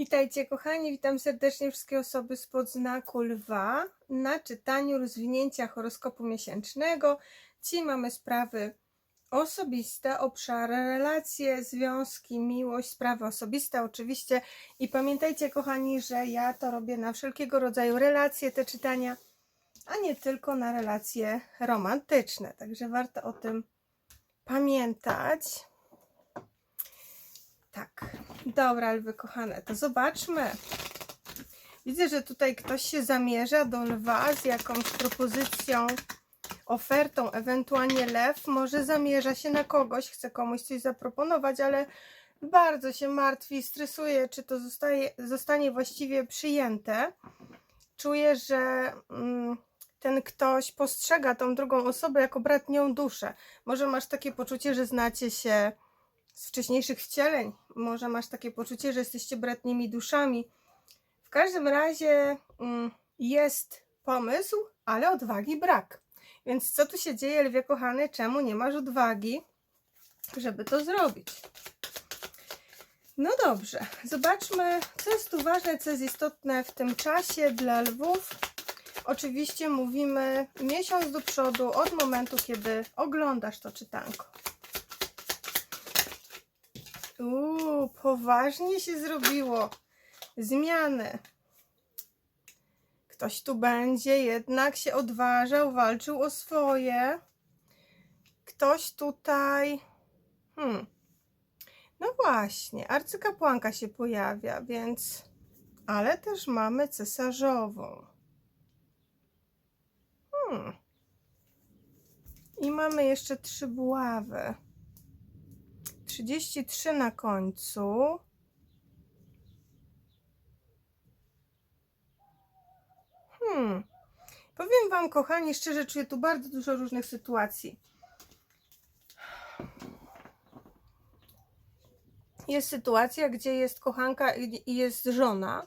Witajcie kochani, witam serdecznie wszystkie osoby spod znaku lwa na czytaniu rozwinięcia horoskopu miesięcznego. Ci mamy sprawy osobiste, obszary, relacje, związki, miłość, sprawy osobiste oczywiście. I pamiętajcie kochani, że ja to robię na wszelkiego rodzaju relacje, te czytania, a nie tylko na relacje romantyczne. Także warto o tym pamiętać. Tak, dobra, lwy kochane, to zobaczmy. Widzę, że tutaj ktoś się zamierza do lwa z jakąś propozycją, ofertą, ewentualnie lew może zamierza się na kogoś, chce komuś coś zaproponować, ale bardzo się martwi, stresuje, czy to zostaje, zostanie właściwie przyjęte. Czuje, że mm, ten ktoś postrzega tą drugą osobę jako bratnią duszę. Może masz takie poczucie, że znacie się z wcześniejszych wcieleń. Może masz takie poczucie, że jesteście bratnimi duszami. W każdym razie mm, jest pomysł, ale odwagi brak. Więc co tu się dzieje, lwie kochany? Czemu nie masz odwagi, żeby to zrobić? No dobrze, zobaczmy, co jest tu ważne, co jest istotne w tym czasie dla lwów. Oczywiście mówimy miesiąc do przodu od momentu, kiedy oglądasz to czytanko. Uuu, poważnie się zrobiło. Zmiany. Ktoś tu będzie jednak się odważał, walczył o swoje. Ktoś tutaj. Hmm. No właśnie, arcykapłanka się pojawia, więc. Ale też mamy cesarzową. Hmm. I mamy jeszcze trzy buławy. 33 na końcu. Hmm. Powiem Wam, kochani, szczerze, czuję tu bardzo dużo różnych sytuacji. Jest sytuacja, gdzie jest kochanka i jest żona.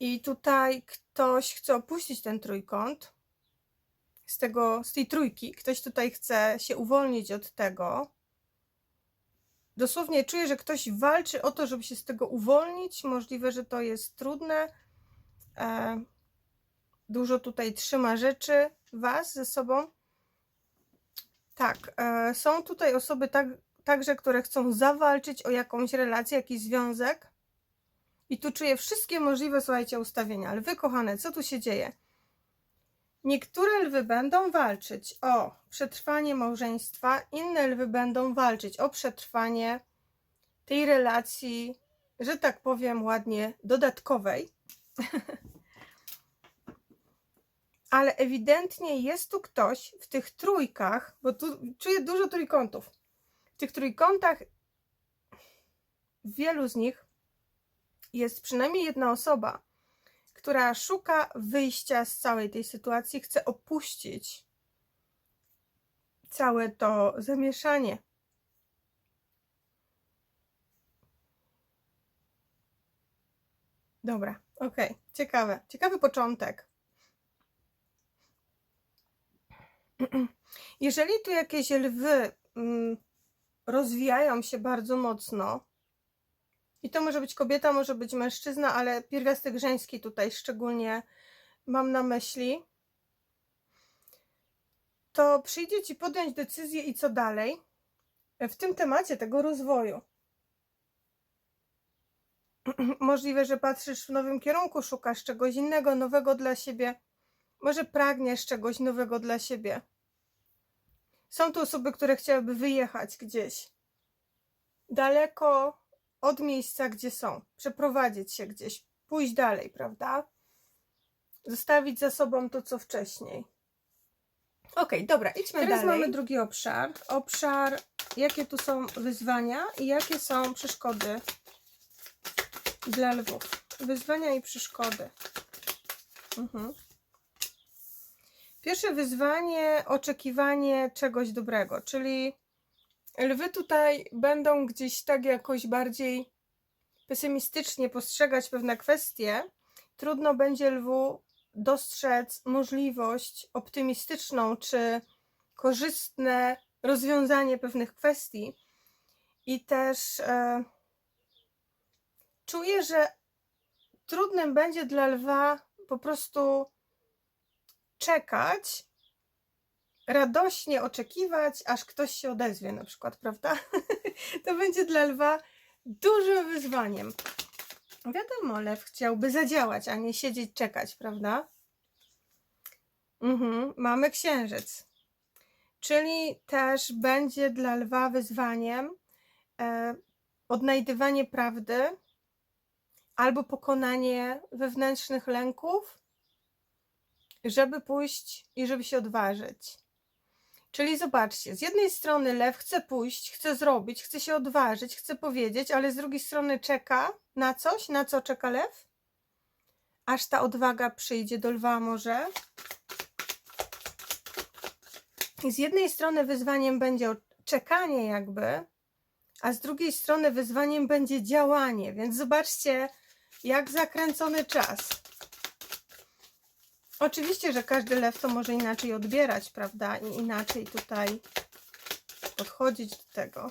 I tutaj ktoś chce opuścić ten trójkąt. Z, tego, z tej trójki. Ktoś tutaj chce się uwolnić od tego dosłownie czuję, że ktoś walczy o to, żeby się z tego uwolnić. Możliwe, że to jest trudne. E, dużo tutaj trzyma rzeczy Was ze sobą. Tak, e, są tutaj osoby tak, także, które chcą zawalczyć o jakąś relację, jakiś związek. I tu czuję wszystkie możliwe, słuchajcie, ustawienia. Ale wy, kochane, co tu się dzieje? Niektóre lwy będą walczyć o przetrwanie małżeństwa, inne lwy będą walczyć o przetrwanie tej relacji, że tak powiem ładnie, dodatkowej. Ale ewidentnie jest tu ktoś w tych trójkach, bo tu czuję dużo trójkątów. W tych trójkątach w wielu z nich jest przynajmniej jedna osoba, która szuka wyjścia z całej tej sytuacji, chce opuścić całe to zamieszanie. Dobra, okej, okay. ciekawe, ciekawy początek. Jeżeli tu jakieś lwy mm, rozwijają się bardzo mocno, i to może być kobieta, może być mężczyzna, ale pierwiastek żeński tutaj szczególnie mam na myśli. To przyjdzie ci podjąć decyzję i co dalej w tym temacie tego rozwoju. Możliwe, że patrzysz w nowym kierunku, szukasz czegoś innego, nowego dla siebie. Może pragniesz czegoś nowego dla siebie. Są tu osoby, które chciałyby wyjechać gdzieś daleko od miejsca, gdzie są, przeprowadzić się gdzieś, pójść dalej, prawda? Zostawić za sobą to, co wcześniej. Ok, dobra, idźmy Teraz dalej. mamy drugi obszar. Obszar, jakie tu są wyzwania i jakie są przeszkody dla lwów. Wyzwania i przeszkody. Mhm. Pierwsze wyzwanie, oczekiwanie czegoś dobrego, czyli lwy tutaj będą gdzieś tak jakoś bardziej pesymistycznie postrzegać pewne kwestie. Trudno będzie lwu dostrzec możliwość optymistyczną czy korzystne rozwiązanie pewnych kwestii. I też e, czuję, że trudnym będzie dla lwa po prostu czekać, radośnie oczekiwać, aż ktoś się odezwie, na przykład, prawda? to będzie dla lwa dużym wyzwaniem. Wiadomo, lew chciałby zadziałać, a nie siedzieć, czekać, prawda? Mhm, mamy księżyc. Czyli też będzie dla lwa wyzwaniem e, odnajdywanie prawdy albo pokonanie wewnętrznych lęków, żeby pójść i żeby się odważyć. Czyli zobaczcie, z jednej strony lew chce pójść, chce zrobić, chce się odważyć, chce powiedzieć, ale z drugiej strony czeka na coś. Na co czeka lew? Aż ta odwaga przyjdzie do lwa może. I z jednej strony wyzwaniem będzie czekanie jakby, a z drugiej strony wyzwaniem będzie działanie. Więc zobaczcie, jak zakręcony czas. Oczywiście, że każdy lew to może inaczej odbierać, prawda? I inaczej tutaj podchodzić do tego.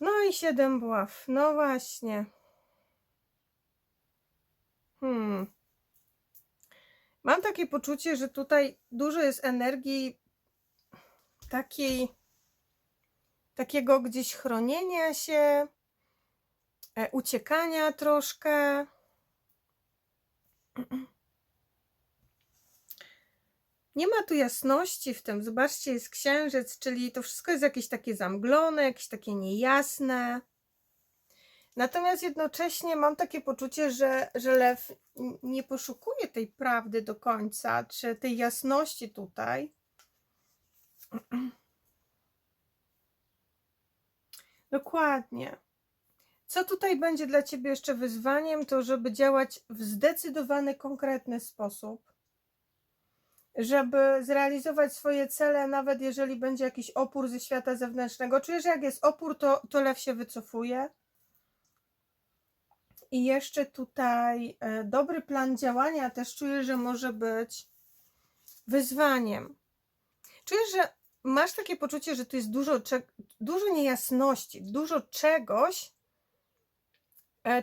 No i siedem buław. No właśnie. Hmm. Mam takie poczucie, że tutaj dużo jest energii takiej, takiego gdzieś chronienia się, e, uciekania troszkę. Nie ma tu jasności w tym. Zobaczcie, jest księżyc, czyli to wszystko jest jakieś takie zamglone, jakieś takie niejasne. Natomiast jednocześnie mam takie poczucie, że, że lew nie poszukuje tej prawdy do końca, czy tej jasności tutaj. Dokładnie. Co tutaj będzie dla Ciebie jeszcze wyzwaniem, to żeby działać w zdecydowany, konkretny sposób, żeby zrealizować swoje cele, nawet jeżeli będzie jakiś opór ze świata zewnętrznego. Czujesz, że jak jest opór, to, to lew się wycofuje. I jeszcze tutaj e, dobry plan działania też czuję, że może być wyzwaniem. Czujesz, że masz takie poczucie, że tu jest dużo, dużo niejasności, dużo czegoś,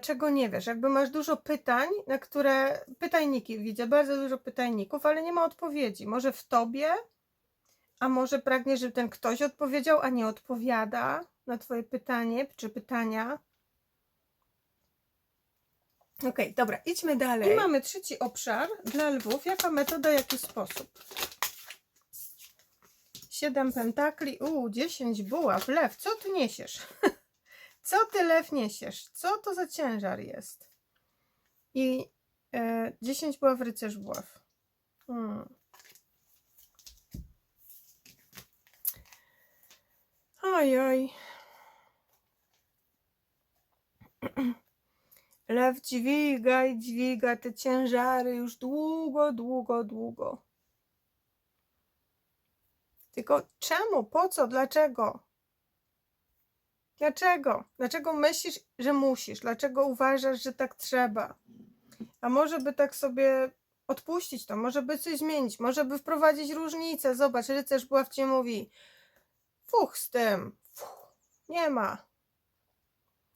czego nie wiesz. Jakby masz dużo pytań, na które pytajniki widzę, bardzo dużo pytajników, ale nie ma odpowiedzi. Może w tobie, a może pragniesz, żeby ten ktoś odpowiedział, a nie odpowiada na twoje pytanie czy pytania. Ok, dobra, idźmy dalej. I mamy trzeci obszar dla lwów. Jaka metoda, jaki sposób? Siedem pentakli, u, dziesięć buław. Lew, co ty niesiesz? co ty, lew, niesiesz? Co to za ciężar jest? I e, dziesięć buław, rycerz buław. Hmm. Oj, oj. Lew dźwiga i dźwiga te ciężary już długo, długo, długo. Tylko czemu? Po co? Dlaczego? Dlaczego? Dlaczego myślisz, że musisz? Dlaczego uważasz, że tak trzeba? A może by tak sobie odpuścić to, może by coś zmienić, może by wprowadzić różnicę. Zobacz, rycerz ci mówi, fuch z tym, fuch, nie ma.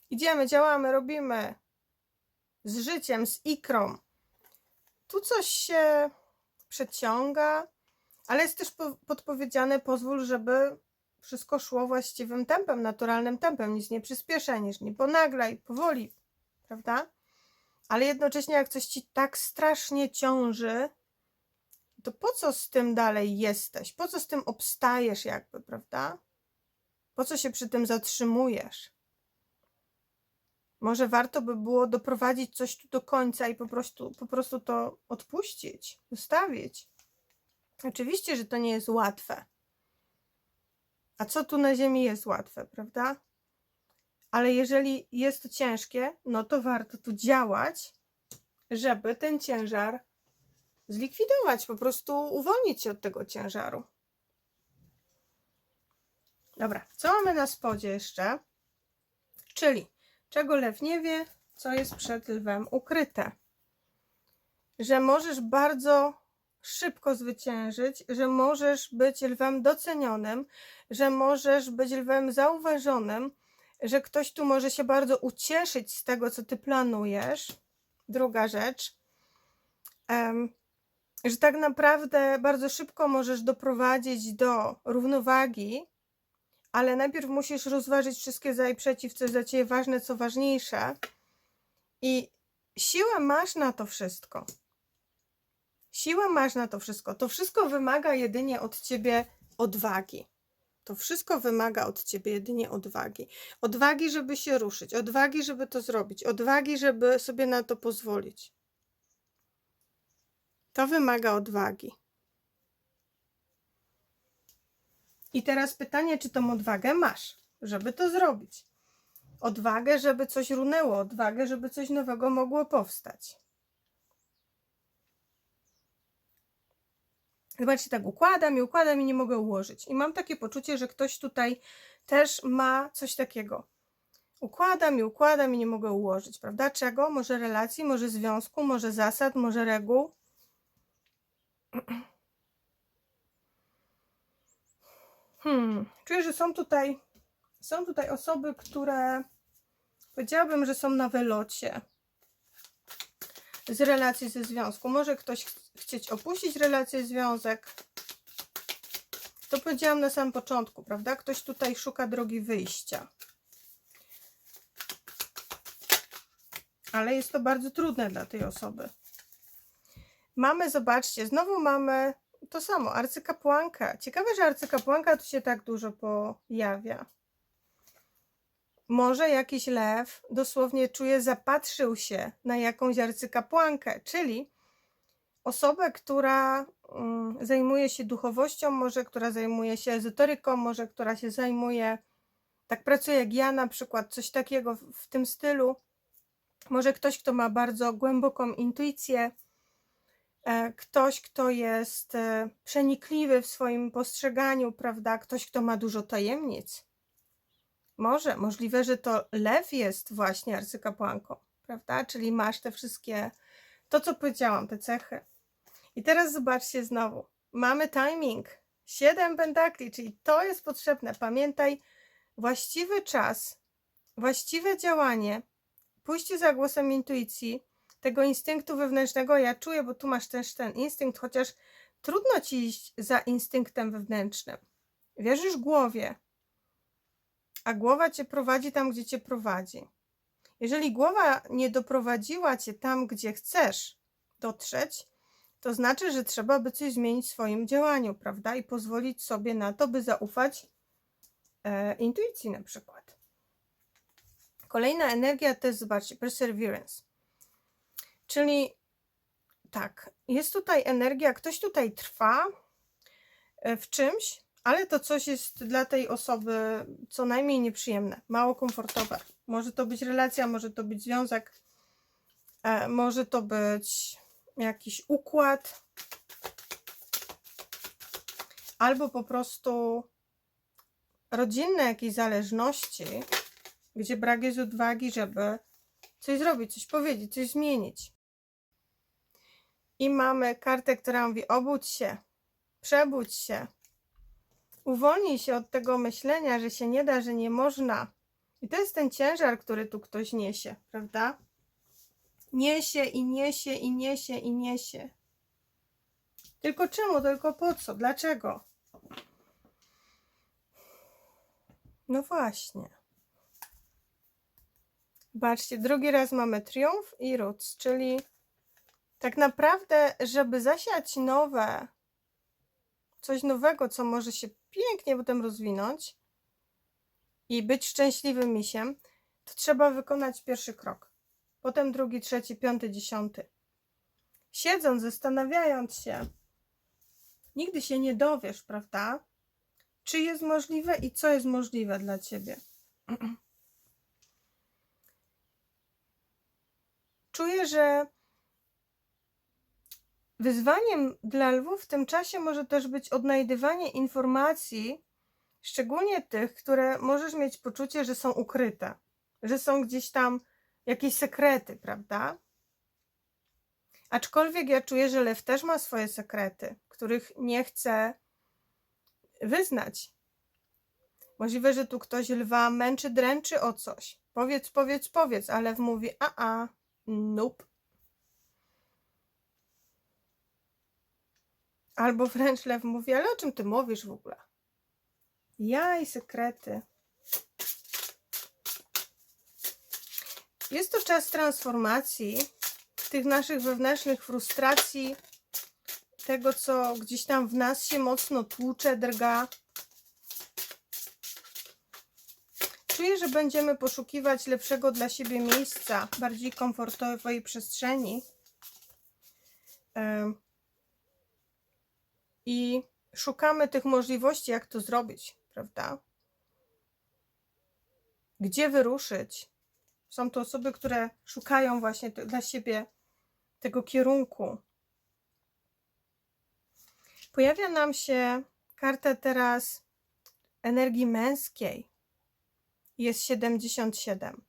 Idziemy, działamy, robimy. Z życiem, z ikrą. Tu coś się przeciąga, ale jest też podpowiedziane, pozwól, żeby wszystko szło właściwym tempem, naturalnym tempem, nic nie przyspieszaj, nic nie ponaglaj, powoli, prawda? Ale jednocześnie jak coś ci tak strasznie ciąży, to po co z tym dalej jesteś? Po co z tym obstajesz jakby, prawda? Po co się przy tym zatrzymujesz? Może warto by było doprowadzić coś tu do końca i po prostu, po prostu to odpuścić, zostawić. Oczywiście, że to nie jest łatwe. A co tu na Ziemi jest łatwe, prawda? Ale jeżeli jest to ciężkie, no to warto tu działać, żeby ten ciężar zlikwidować, po prostu uwolnić się od tego ciężaru. Dobra, co mamy na spodzie jeszcze? Czyli czego lew nie wie, co jest przed lwem ukryte. Że możesz bardzo szybko zwyciężyć, że możesz być lwem docenionym, że możesz być lwem zauważonym, że ktoś tu może się bardzo ucieszyć z tego, co ty planujesz. Druga rzecz, że tak naprawdę bardzo szybko możesz doprowadzić do równowagi, ale najpierw musisz rozważyć wszystkie za i przeciw, co jest dla ciebie ważne, co ważniejsze. I siłę masz na to wszystko. Siłę masz na to wszystko. To wszystko wymaga jedynie od ciebie odwagi. To wszystko wymaga od ciebie jedynie odwagi. Odwagi, żeby się ruszyć, odwagi, żeby to zrobić, odwagi, żeby sobie na to pozwolić. To wymaga odwagi. I teraz pytanie, czy tą odwagę masz, żeby to zrobić? Odwagę, żeby coś runęło, odwagę, żeby coś nowego mogło powstać. Zobaczcie, tak układam i układam i nie mogę ułożyć. I mam takie poczucie, że ktoś tutaj też ma coś takiego. Układam i układam i nie mogę ułożyć, prawda? Czego? Może relacji, może związku, może zasad, może reguł. Hmm, czuję, że są tutaj, są tutaj osoby, które powiedziałabym, że są na wylocie z relacji ze związku. Może ktoś chcieć opuścić relację, związek. To powiedziałam na samym początku, prawda? Ktoś tutaj szuka drogi wyjścia. Ale jest to bardzo trudne dla tej osoby. Mamy, zobaczcie, znowu mamy to samo, arcykapłanka. Ciekawe, że arcykapłanka tu się tak dużo pojawia. Może jakiś lew dosłownie czuje, zapatrzył się na jakąś arcykapłankę, czyli osobę, która mm, zajmuje się duchowością, może która zajmuje się ezoteryką, może która się zajmuje, tak pracuje jak ja na przykład, coś takiego w, tym stylu. Może ktoś, kto ma bardzo głęboką intuicję, e, ktoś, kto jest e, przenikliwy w swoim postrzeganiu, prawda? Ktoś, kto ma dużo tajemnic. Może, możliwe, że to lew jest właśnie arcykapłanką, prawda? Czyli masz te wszystkie, to co powiedziałam, te cechy. I teraz zobaczcie znowu. Mamy timing. Siedem pentakli, czyli to jest potrzebne. Pamiętaj, właściwy czas, właściwe działanie, pójście za głosem intuicji, tego instynktu wewnętrznego. Ja czuję, bo tu masz też ten instynkt, chociaż trudno ci iść za instynktem wewnętrznym. Wierzysz głowie, a głowa cię prowadzi tam, gdzie cię prowadzi. Jeżeli głowa nie doprowadziła cię tam, gdzie chcesz dotrzeć, to znaczy, że trzeba by coś zmienić w swoim działaniu, prawda? I pozwolić sobie na to, by zaufać e, intuicji na przykład. Kolejna energia to jest, zobaczcie, perseverance. Czyli tak, jest tutaj energia, ktoś tutaj trwa e, w czymś, ale to coś jest dla tej osoby co najmniej nieprzyjemne, mało komfortowe. Może to być relacja, może to być związek, e, może to być jakiś układ, albo po prostu rodzinne jakieś zależności, gdzie brak jest odwagi, żeby coś zrobić, coś powiedzieć, coś zmienić. I mamy kartę, która mówi: obudź się, przebudź się, uwolnij się od tego myślenia, że się nie da, że nie można. I to jest ten ciężar, który tu ktoś niesie, prawda? Niesie i niesie i niesie i niesie. Tylko czemu? Tylko po co? Dlaczego? No właśnie. Zobaczcie, drugi raz mamy triumf i roots, czyli tak naprawdę, żeby zasiać nowe, coś nowego, co może się pięknie potem rozwinąć i być szczęśliwym misiem, to trzeba wykonać pierwszy krok. Potem drugi, trzeci, piąty, dziesiąty. Siedząc, zastanawiając się, nigdy się nie dowiesz, prawda? Czy jest możliwe i co jest możliwe dla ciebie. Czuję, że Wyzwaniem dla lwów w tym czasie może też być odnajdywanie informacji, szczególnie tych, które możesz mieć poczucie, że są ukryte, że są gdzieś tam jakieś sekrety, prawda? Aczkolwiek ja czuję, że lew też ma swoje sekrety, których nie chce wyznać. Możliwe, że tu ktoś lwa męczy, dręczy o coś. Powiedz, powiedz, powiedz, ale lew mówi, a, a, nope. Albo wręcz lew mówi, ale o czym ty mówisz w ogóle? Ja i sekrety. Jest to czas transformacji, tych naszych wewnętrznych frustracji, tego, co gdzieś tam w nas się mocno tłucze, drga. Czuję, że będziemy poszukiwać lepszego dla siebie miejsca, bardziej komfortowej przestrzeni. I szukamy tych możliwości, jak to zrobić, prawda? Gdzie wyruszyć? Są to osoby, które szukają właśnie te- dla siebie tego kierunku. Pojawia nam się karta teraz energii męskiej. Jest 77.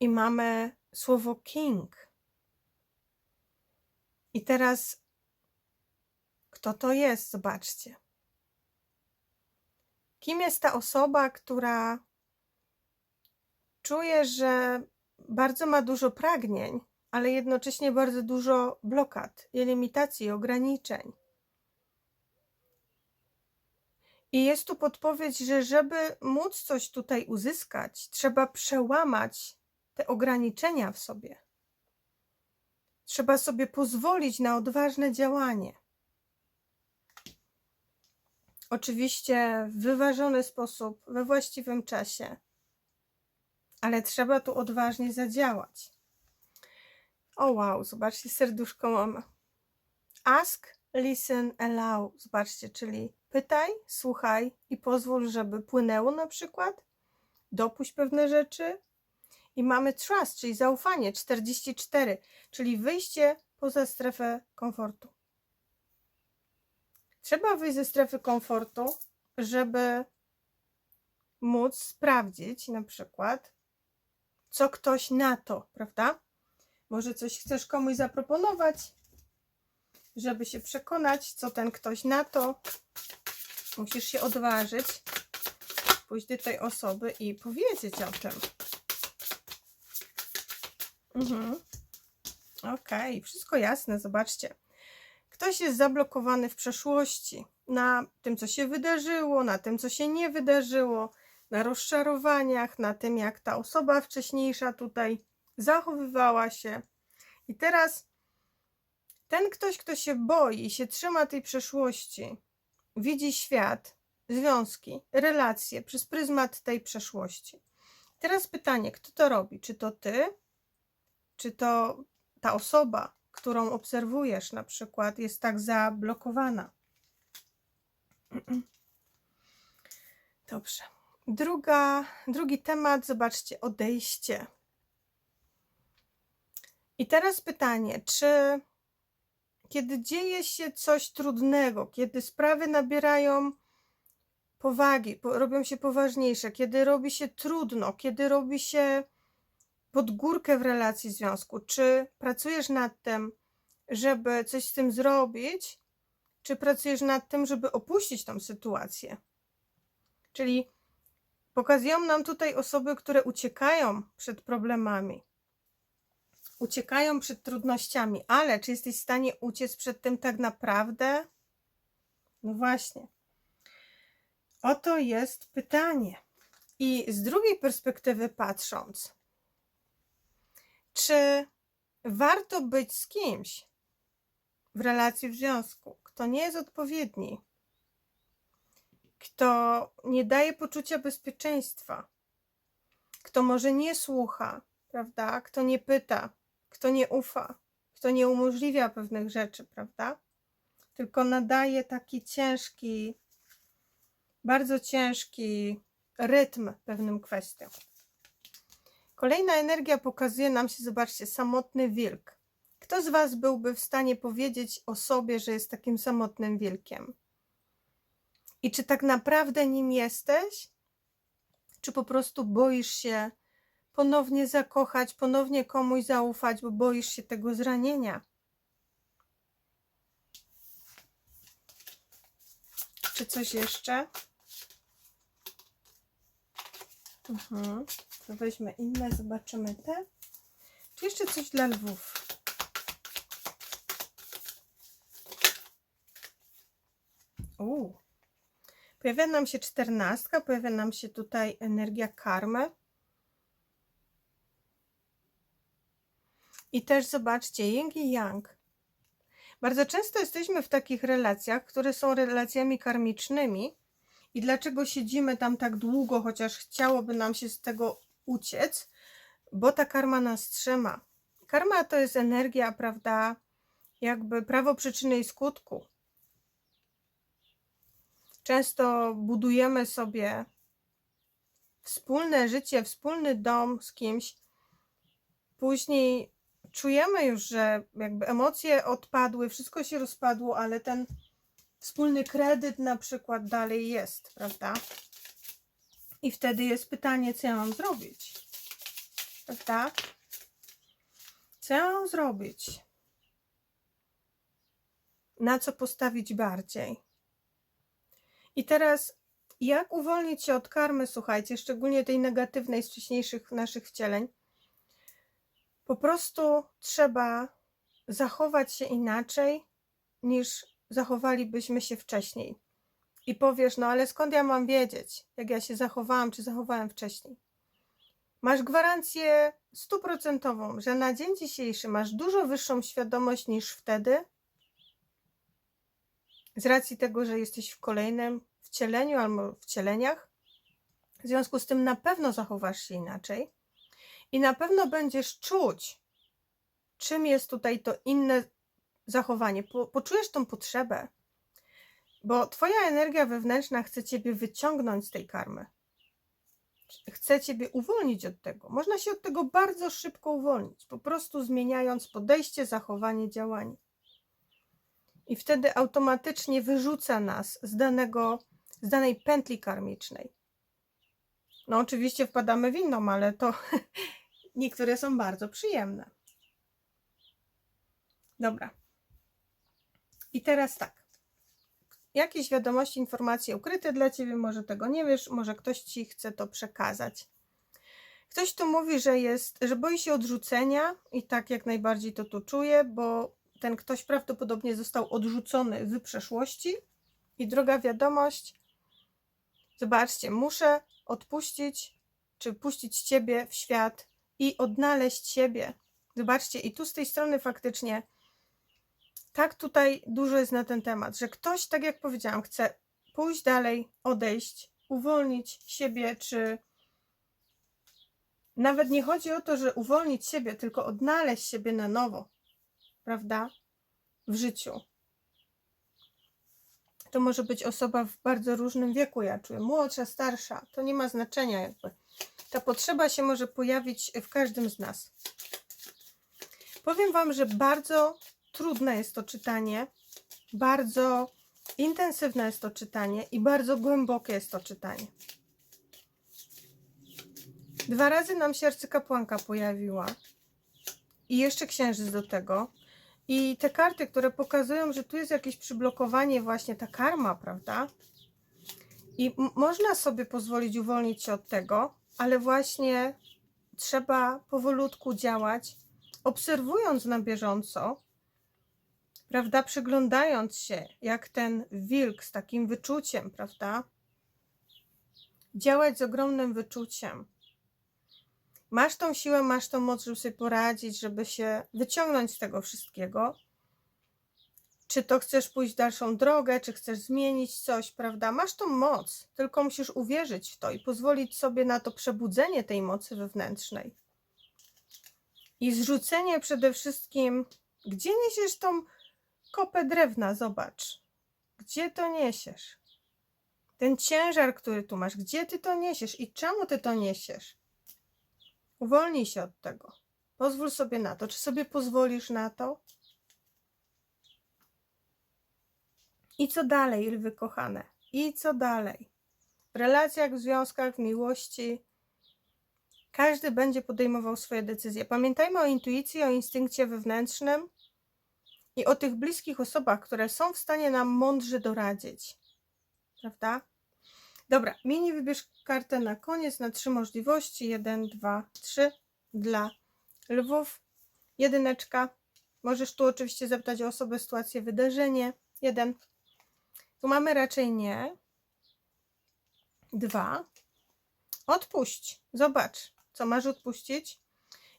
I mamy słowo king. I teraz kto to jest? Zobaczcie. Kim jest ta osoba, która czuje, że bardzo ma dużo pragnień, ale jednocześnie bardzo dużo blokad, i limitacji, ograniczeń. I jest tu podpowiedź, że żeby móc coś tutaj uzyskać, trzeba przełamać te ograniczenia w sobie. Trzeba sobie pozwolić na odważne działanie. Oczywiście w wyważony sposób, we właściwym czasie, ale trzeba tu odważnie zadziałać. O wow, zobaczcie, serduszko mamy. Ask, listen, allow. Zobaczcie, czyli pytaj, słuchaj i pozwól, żeby płynęło na przykład. Dopuść pewne rzeczy. I mamy trust, czyli zaufanie, 44, czyli wyjście poza strefę komfortu. Trzeba wyjść ze strefy komfortu, żeby móc sprawdzić na przykład, co ktoś na to, prawda? Może coś chcesz komuś zaproponować, żeby się przekonać, co ten ktoś na to. Musisz się odważyć, pójść do tej osoby i powiedzieć o tym. Mhm. Okej, wszystko jasne, zobaczcie. Ktoś jest zablokowany w przeszłości na tym, co się wydarzyło, na tym, co się nie wydarzyło, na rozczarowaniach, na tym, jak ta osoba wcześniejsza tutaj zachowywała się. I teraz ten ktoś, kto się boi i się trzyma tej przeszłości, widzi świat, związki, relacje przez pryzmat tej przeszłości. Teraz pytanie, kto to robi? Czy to ty? Czy to ta osoba, którą obserwujesz, na przykład, jest tak zablokowana? Dobrze. Druga, drugi temat, zobaczcie, odejście. I teraz pytanie, czy kiedy dzieje się coś trudnego, kiedy sprawy nabierają powagi, po- robią się poważniejsze, kiedy robi się trudno, kiedy robi się pod górkę w relacji związku, czy pracujesz nad tym, żeby coś z tym zrobić, czy pracujesz nad tym, żeby opuścić tą sytuację? Czyli pokazują nam tutaj osoby, które uciekają przed problemami uciekają przed trudnościami, ale czy jesteś w stanie uciec przed tym tak naprawdę? No właśnie. Oto jest pytanie. I z drugiej perspektywy patrząc, czy warto być z kimś w relacji, w związku, kto nie jest odpowiedni, kto nie daje poczucia bezpieczeństwa, kto może nie słucha, prawda? Kto nie pyta, kto nie ufa, kto nie umożliwia pewnych rzeczy, prawda? Tylko nadaje taki ciężki, bardzo ciężki rytm pewnym kwestiom. Kolejna energia pokazuje nam się, zobaczcie, samotny wilk. Kto z Was byłby w stanie powiedzieć o sobie, że jest takim samotnym wilkiem? I czy tak naprawdę nim jesteś? Czy po prostu boisz się ponownie zakochać, ponownie komuś zaufać, bo boisz się tego zranienia. Czy coś jeszcze? Mhm. To weźmy inne, zobaczymy te. Czy jeszcze coś dla lwów? Uuu. Pojawia nam się czternastka, pojawia nam się tutaj energia karmy. I też zobaczcie, yin i yang. Bardzo często jesteśmy w takich relacjach, które są relacjami karmicznymi. I dlaczego siedzimy tam tak długo, chociaż chciałoby nam się z tego uciec? Bo ta karma nas trzyma. Karma to jest energia, prawda? Jakby prawo przyczyny i skutku. Często budujemy sobie wspólne życie, wspólny dom z kimś. Później czujemy już, że jakby emocje odpadły, wszystko się rozpadło, ale ten wspólny kredyt na przykład dalej jest, prawda? I wtedy jest pytanie, co ja mam zrobić? Prawda? Co ja mam zrobić? Na co postawić bardziej? I teraz, jak uwolnić się od karmy, słuchajcie, szczególnie tej negatywnej z wcześniejszych naszych wcieleń? Po prostu trzeba zachować się inaczej, niż zachowalibyśmy się wcześniej. I powiesz, no ale skąd ja mam wiedzieć, jak ja się zachowałam, czy zachowałem wcześniej? Masz gwarancję stuprocentową, że na dzień dzisiejszy masz dużo wyższą świadomość niż wtedy, z racji tego, że jesteś w kolejnym wcieleniu albo wcieleniach. W związku z tym na pewno zachowasz się inaczej i na pewno będziesz czuć, czym jest tutaj to inne zachowanie. Po, poczujesz tą potrzebę, bo Twoja energia wewnętrzna chce Ciebie wyciągnąć z tej karmy. Chce Ciebie uwolnić od tego. Można się od tego bardzo szybko uwolnić, po prostu zmieniając podejście, zachowanie, działanie. I wtedy automatycznie wyrzuca nas z, danego, z danej pętli karmicznej. No, oczywiście wpadamy w inną, ale to niektóre są bardzo przyjemne. Dobra. I teraz tak. Jakieś wiadomości, informacje ukryte dla Ciebie, może tego nie wiesz, może ktoś Ci chce to przekazać. Ktoś tu mówi, że jest, że boi się odrzucenia i tak jak najbardziej to tu czuje, bo ten ktoś prawdopodobnie został odrzucony w przeszłości. I druga wiadomość, zobaczcie, muszę odpuścić, czy puścić Ciebie w świat i odnaleźć siebie. Zobaczcie, i tu z tej strony faktycznie tak tutaj dużo jest na ten temat, że ktoś, tak jak powiedziałam, chce pójść dalej, odejść, uwolnić siebie, czy nawet nie chodzi o to, że uwolnić siebie, tylko odnaleźć siebie na nowo, prawda? W życiu. To może być osoba w bardzo różnym wieku, ja czuję, młodsza, starsza, to nie ma znaczenia jakby. Ta potrzeba się może pojawić w każdym z nas. Powiem Wam, że bardzo trudne jest to czytanie, bardzo intensywne jest to czytanie i bardzo głębokie jest to czytanie. Dwa razy nam się arcykapłanka pojawiła i jeszcze księżyc do tego. I te karty, które pokazują, że tu jest jakieś przyblokowanie, właśnie ta karma, prawda? I można sobie pozwolić uwolnić się od tego, ale właśnie trzeba powolutku działać, obserwując na bieżąco, prawda? Przyglądając się, jak ten wilk z takim wyczuciem, prawda? Działać z ogromnym wyczuciem. Masz tą siłę, masz tą moc, żeby sobie poradzić, żeby się wyciągnąć z tego wszystkiego. Czy to chcesz pójść dalszą drogę, czy chcesz zmienić coś, prawda? Masz tą moc, tylko musisz uwierzyć w to i pozwolić sobie na to przebudzenie tej mocy wewnętrznej. I zrzucenie przede wszystkim, gdzie niesiesz tą kopę drewna, zobacz. Gdzie to niesiesz? Ten ciężar, który tu masz, gdzie ty to niesiesz i czemu ty to niesiesz? Uwolnij się od tego. Pozwól sobie na to. Czy sobie pozwolisz na to? I co dalej, lwy kochane? I co dalej? W relacjach, w związkach, w miłości każdy będzie podejmował swoje decyzje. Pamiętajmy o intuicji, o instynkcie wewnętrznym i o tych bliskich osobach, które są w stanie nam mądrze doradzić. Prawda? Dobra, mini wybierz kartę na koniec na trzy możliwości. Jeden, dwa, trzy. Dla lwów. Jedyneczka. Możesz tu oczywiście zapytać o osobę, sytuację, wydarzenie. Jeden. Tu mamy raczej nie. Dwa. Odpuść. Zobacz, co masz odpuścić.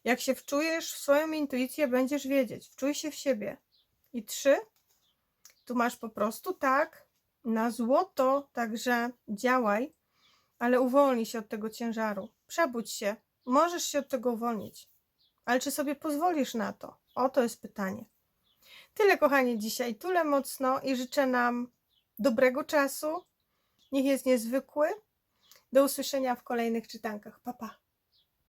Jak się wczujesz w swoją intuicję, będziesz wiedzieć. Wczuj się w siebie. I trzy. Tu masz po prostu tak na złoto, także działaj, ale uwolnij się od tego ciężaru. Przebudź się. Możesz się od tego uwolnić. Ale czy sobie pozwolisz na to? O to jest pytanie. Tyle, kochani, dzisiaj. Tyle mocno i życzę nam dobrego czasu. Niech jest niezwykły. Do usłyszenia w kolejnych czytankach. Pa, pa.